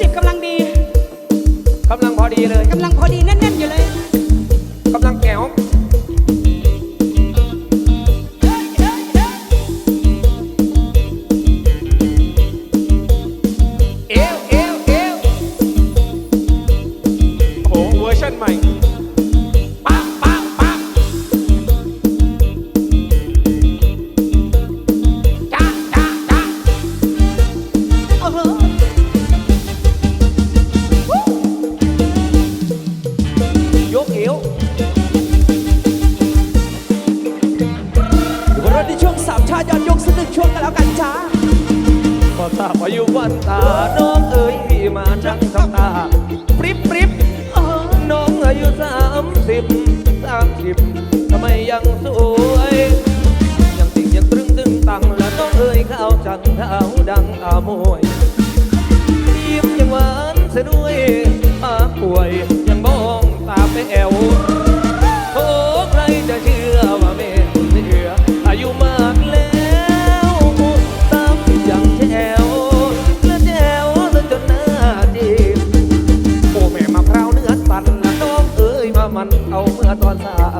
สิบกำลังดีกำลังพอดีเลย กำลังพอดีแน่นๆ ยังสวย ยังติดยังตรึงตึงตังและน้องเอ๋ยข้าวจังเท้าดังอามวยยิ้มยังหวานเสียด้วยปากป่วยยังมองตาไปแอวโอ้ใครจะเชื่อว่าแม่คนเสืออายุมากแล้วสามสิบยังแจ๋วและแจ๋วซะจนหน้าจีบโอ้แม่มะพร้าวเนื้อตันนะน้องเอ้ยมามันเอาเมื่อตอนสาม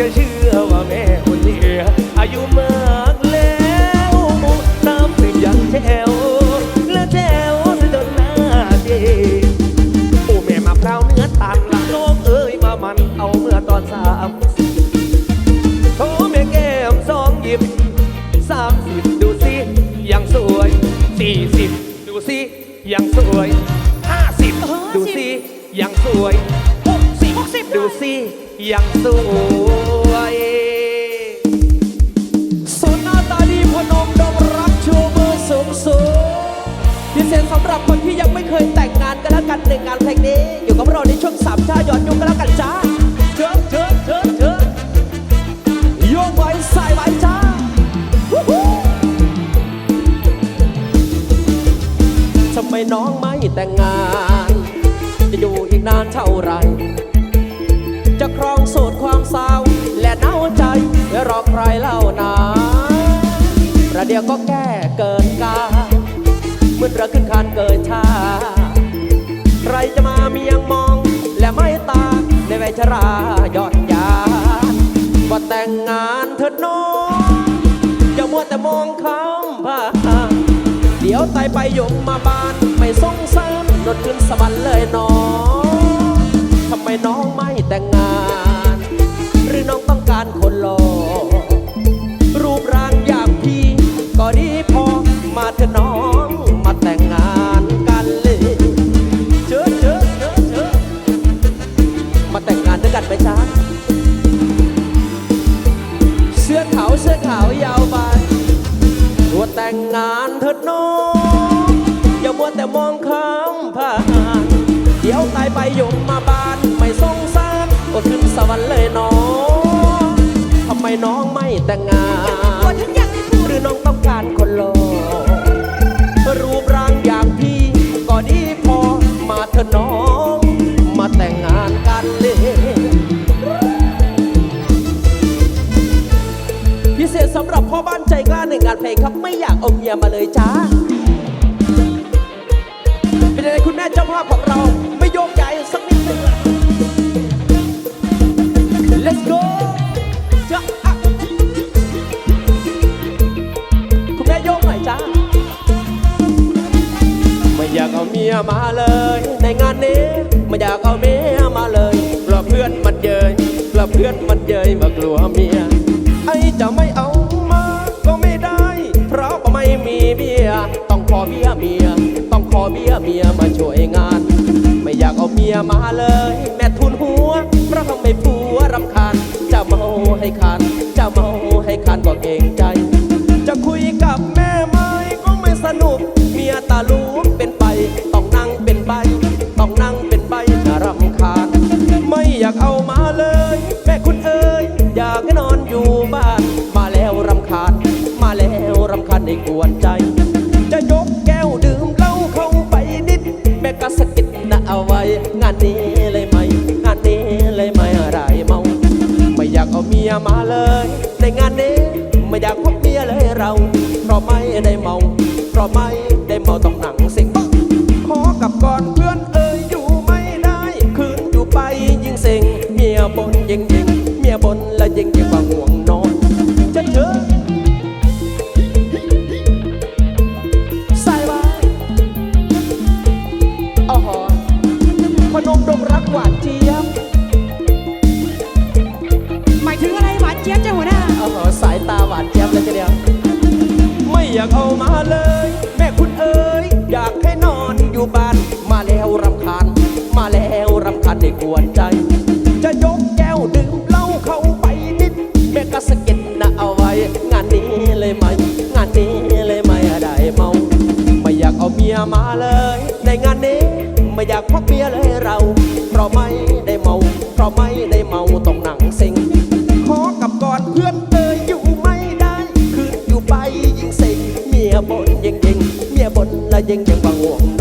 จะเชื่อว่าแม่คนนี้อายุมากแล้วสามสิบยังแจวและแจวซะจนหน้าเด็กโอ้แม่มะพร้าวเนื้อตันละน้องเอ้ยมามันเอาเมื่อตอนสามสิบโธ่แม่แก้มสองหยิบสามสิบดูสิยังสวยสี่สิบดูสิยังสวยห้าสิบดูสิยังสวย สิบดูสิยังสวยสุนหน้าตาดีพนมดงรักชูมือสูงสูงพิเศษสำหรับคนที่ยังไม่เคยแต่งงานกันแล้วกันในงานเพลงนี้ อยู่กับเราในช่วงสามชาติยอดยกกันแล้วกันจ้า ใครเล่านาประเดี๋ยวก็แก้เกินกาเมื่อเรือขึ้นคานเกินชา ใครจะมาเมียังมอง และไม่ตาในวัยชรายอดยานว่าแต่งงานเถิดน้องอย่ามัวแต่มองคำผ่านเดี๋ยวไตไปยงมาบานไม่สงสารนดขึ้นสวรรค์เลยน้องทำไมน้องไม่แต่งงาน พลงครับไม่อยากเอาเมียมาเลยจ้าเป็นอะไงคุณแม่เจ้าภาพของเราไม่โยกย้ายสักนิดหนึง Let's go จ้าคุณแม่โยกหน่อยจ้าไม่อยากเอาเมียมาเลย ในงานนี้ไม่อยากเอาเมียมาเลยกลัวเพื่อนมันเย้ยกลัวเพื่อนมันเย้ยมากลัวเมีย ขอเบียเมีย ต้องขอเบียเมียมาช่วยงาน ไม่อยากเอาเมียมาเลย แม่ทุนหัว เพราะทำไม่ผัวรำคาญจะมาโหให้คันจะมาโหให้คันก็เองจ ding ding Dân 我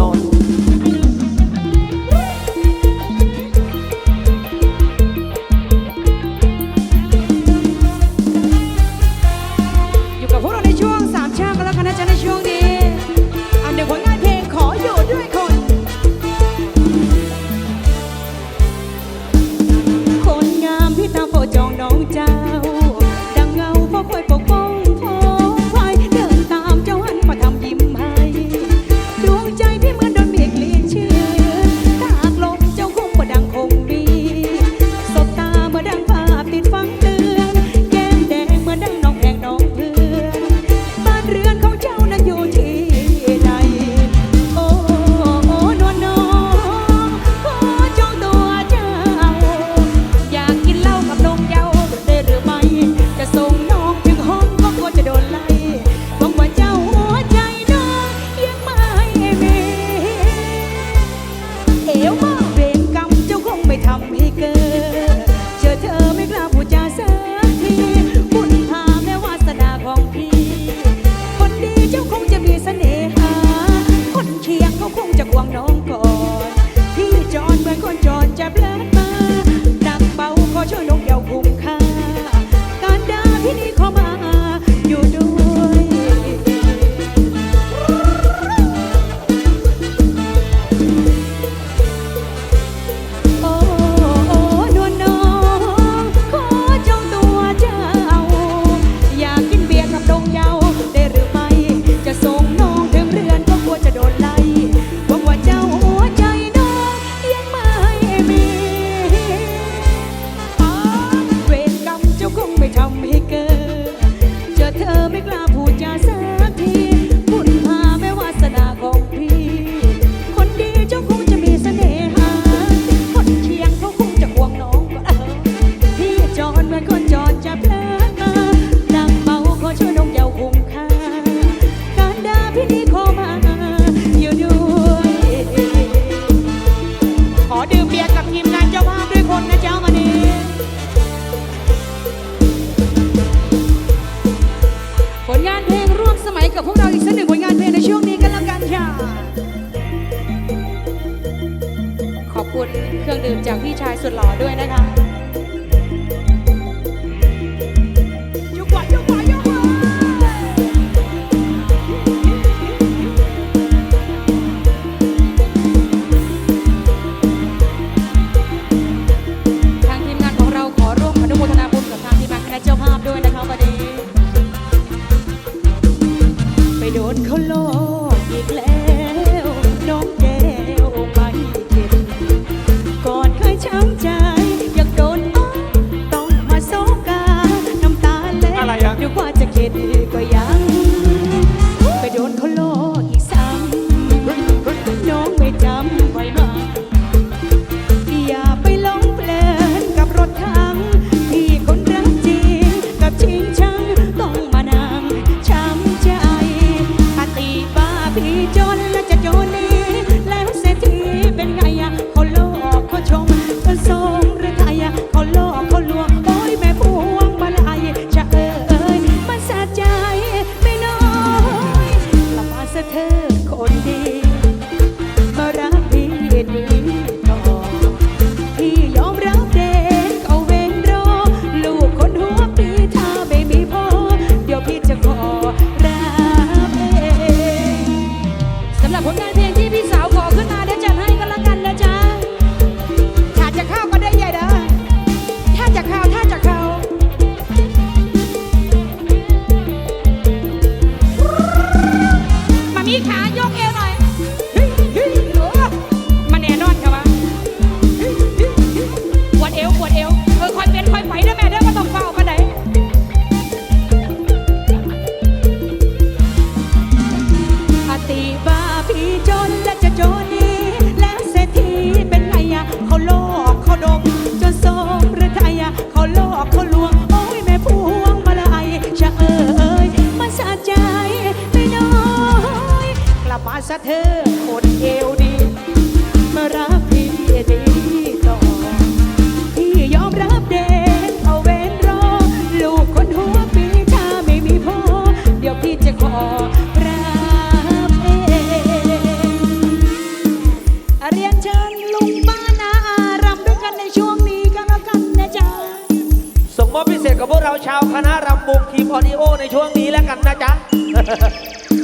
ชาวคณะรำวงทีมออดิโอในช่วงนี้แล้วกันนะจ๊ะ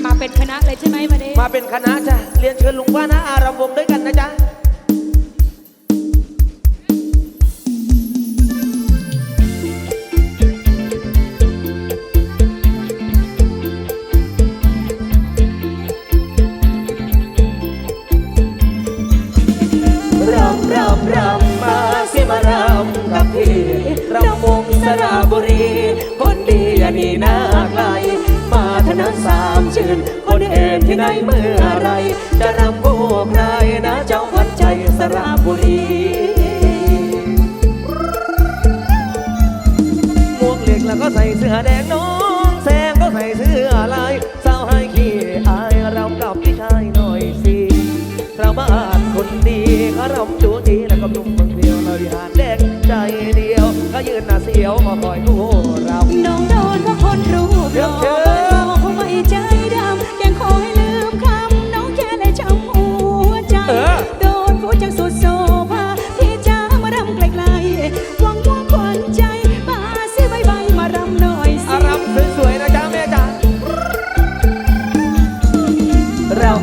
มาเป็นคณะเลยใช่ไหมวันนี้มาเป็นคณะจ้ะ เรียนเชิญลุงว่านะอารำวงด้วยกันนะจ๊ะ เมื่อไร จะรำโบกใครนะเจ้าวัดใจสระบุรีหมวกเหล็กแล้วก็ใส่เสื้อแดงน้องแซงก็ใส่เสื้อลายสาวให้ขี้อายเรากับพี่ชายหน่อยสิเราบ้านคนดีเขารำจูจีแล้วก็นุ่มเมืองเดียวเราดิหารแดงใจเดียวก็ยืนหน้าเสียวมาคอยดูเราน้องโดนเพราะคนรูปหล่อ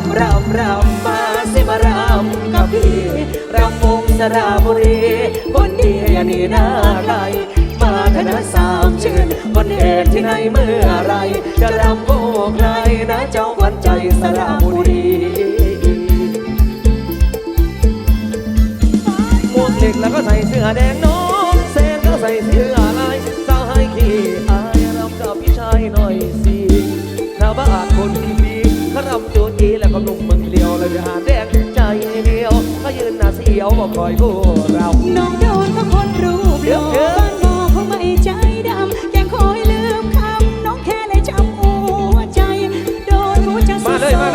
ำรำรำมาสิมารำกับพี่รำวงสระบุรีคนดีอันนี้น่าใครมาธนสามชื่นคนเอ็นที่ไหนเมื่อไร จะรำโบกใครนะเจ้าวันใจสระบุรีหมวกเหล็กแล้วก็ใส่เสื้อแดงน้องแซงก็ใส่เสื้อลายสาวให้ขี้อายรากับพี่ชายหน่อยสิชาบ้าคนดีๆเขารำจูจีแล้วก็นุ่มมึงเลียวเลยดิหาแดงใจเดียวก็ยืนหน้าเสียวบอกคอยดูเราน้องโดนเพราะคนรูปหล่อเชิญบ้านบอกเขาไม่ใจดำยังขอยลืมคำน้องแค่เลยจำหัวใจโดนผู้จังสุด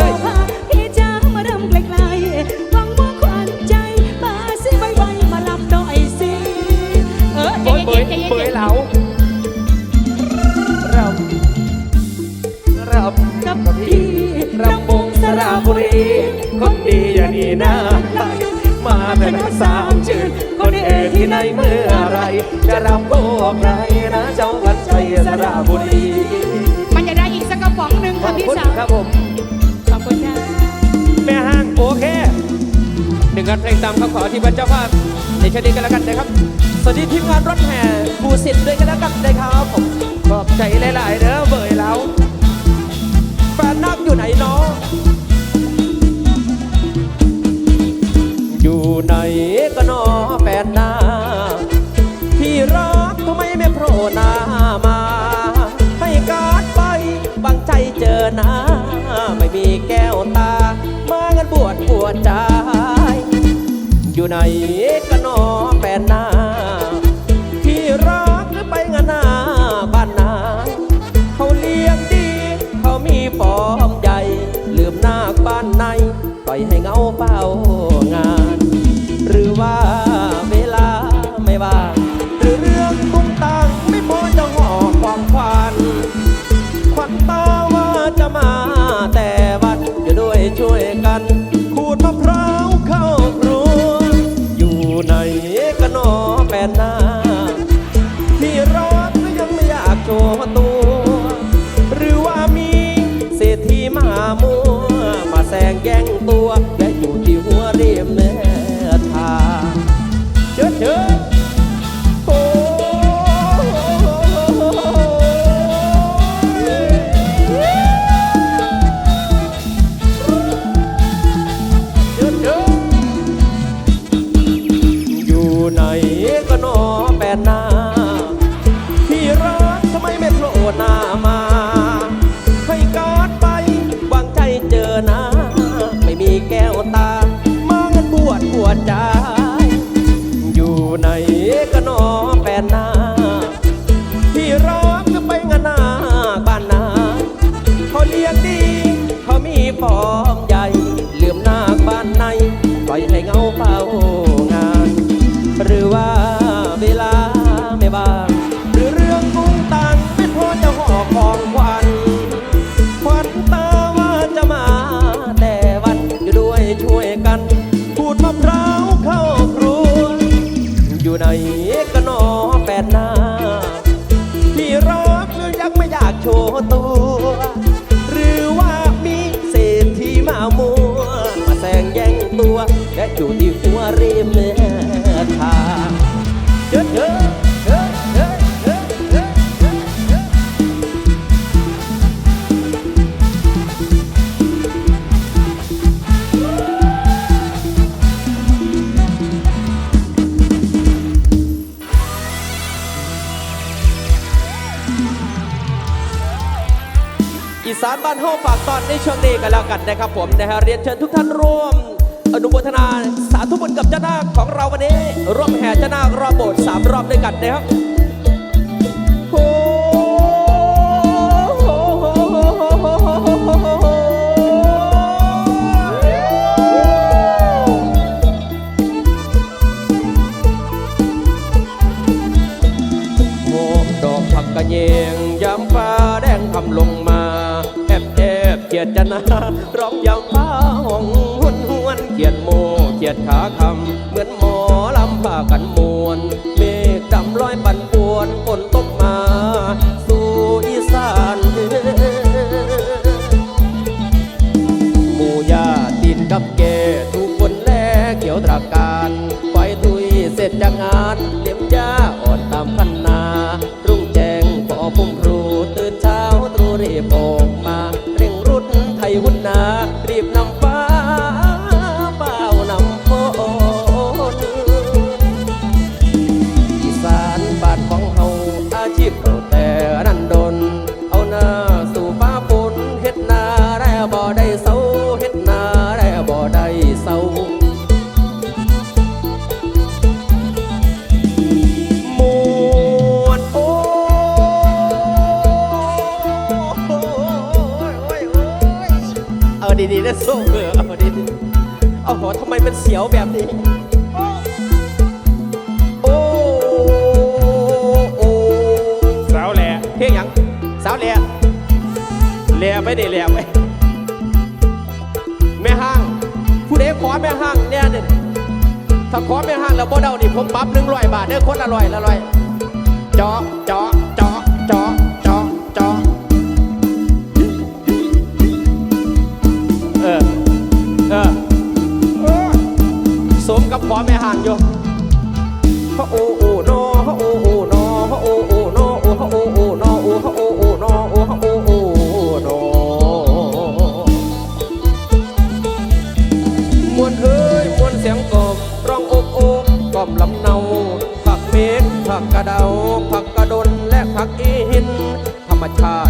อที่พระเจ้าภาพในชนี้กันแล้วกันนะครับ สวัสดีทีมงานรถแห่ครูสิทธิ์ด้วยกันแล้วกันนะครับผมขอบใจหลายๆเด้อเบยเหลาแฟนนักอยู่ไหนเนาะอยู่ไหนก็นอแฟนนาที่รักทำไมไม่โผล่หน้ามา ให้การไปบางใจเจอหน้า ไม่มีแก้วตา มางันบวชปวดใจ อยู่ไหนกันอแปนนาที่รักหรือไปงานนาบ้านนาเขาเลี้ยงดี เขามีฟอมใหญ่ ลืมหน้าบ้านในปล่อยให้เงาเฝ้างาน หรือว่า เงา ตอนในช่วงนี้กันแล้วกันนะครับผมนะฮะเรียนเชิญทุกท่านร่วม อนุโมทนาสาธุบุญกับเจ้านาคของเราวันนี้ ร่วมแห่เจ้านาครอบโบสถ์สามรอบด้วยกันนะครับ บออกมาเร่งรุดไทยหุ่นนา เสียวแบบนี้ โอ้โอ้สาวแหล่เพลงหยังสาวแหล่แหล่ไปดิแหล่ไปแม่ห้าง ผู้ใดขอแม่ห้างเนี่ยเนี่ยถ้าขอแม่ห้างแล้วบ่เดานี่ผมปรับหนึ่งร้อยบาทเด้อคนละร้อยละร้อยจาะเจาะ ขอแม่ห้างอยู่ฮะโอโอโนฮะโอโอโนฮะโอโอโนโอฮะโอโอโนโอฮะโอโอโนโอฮะโอโอโนมวนเอ้ยมวนเสียงกบร้องโอกโอกกล่อมลำเนาผักเมฆผักกระเดาผักกระดนและผักอีหินธรรมชาติ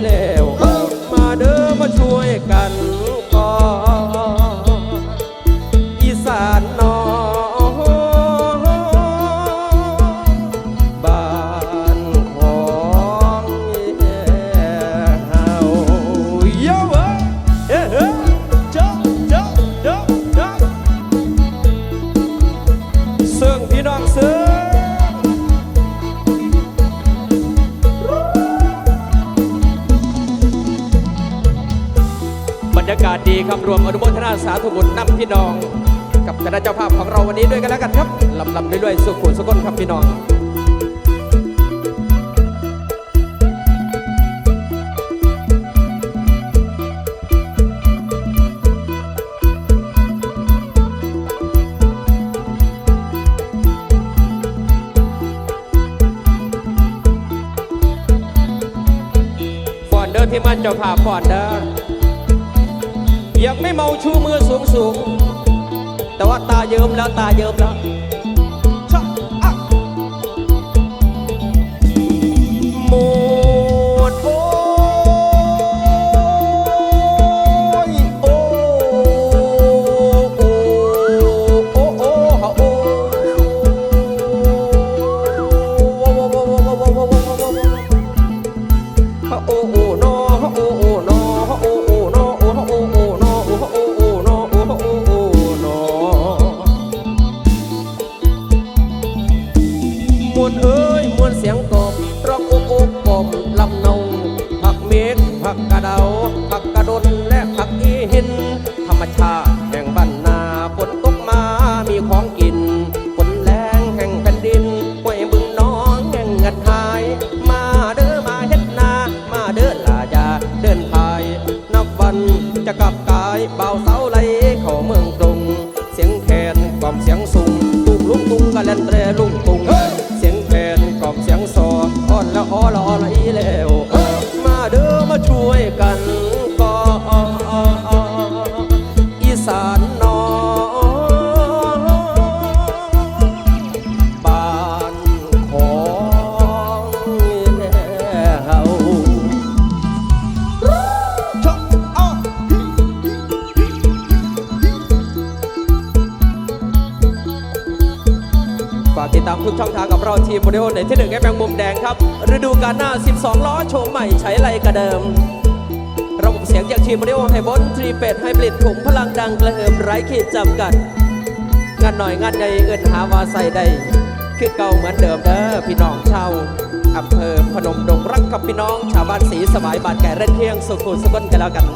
quiere. ครับรวมอนุโมทนาสาธุบุญนำพี่น้อง กับคณะเจ้าภาพของเราวันนี้ด้วยกันแล้วกันครับลำลำไปด้วยสุขุนสุขนครับพี่น้องฟอนเดอร์ที่มันเจ้าภาพฟอนเดอร์ ยังไม่เมาชูมือสูงสูงแต่ว่าตาเยิ้มแล้วตาเยิ้มแล้ว ชา ติดตามทุกช่องทางกับเราทีมโมเดลในที่หนึ่งให้แมงมุมแดงครับ ฤดูกาลหน้า 12 ล้อโฉมใหม่ใช้ไรกระเดิม ระบบเสียงจากทีมโมเดลไฮบอนทรีเป็ดไฮบริดถุงพลังดังกระเหิมไร้ขีดจำกัด งานหน่อยงานใหญ่เอินหาวาใส่ได้คือเก่าเหมือนเดิมเด้อพี่น้องชาวอำเภอพนมดงรักกับพี่น้อง ชาวบ้านสีสบายบานแก่เร่นเที่ยงสุขุมสกุลกันแล้วกัน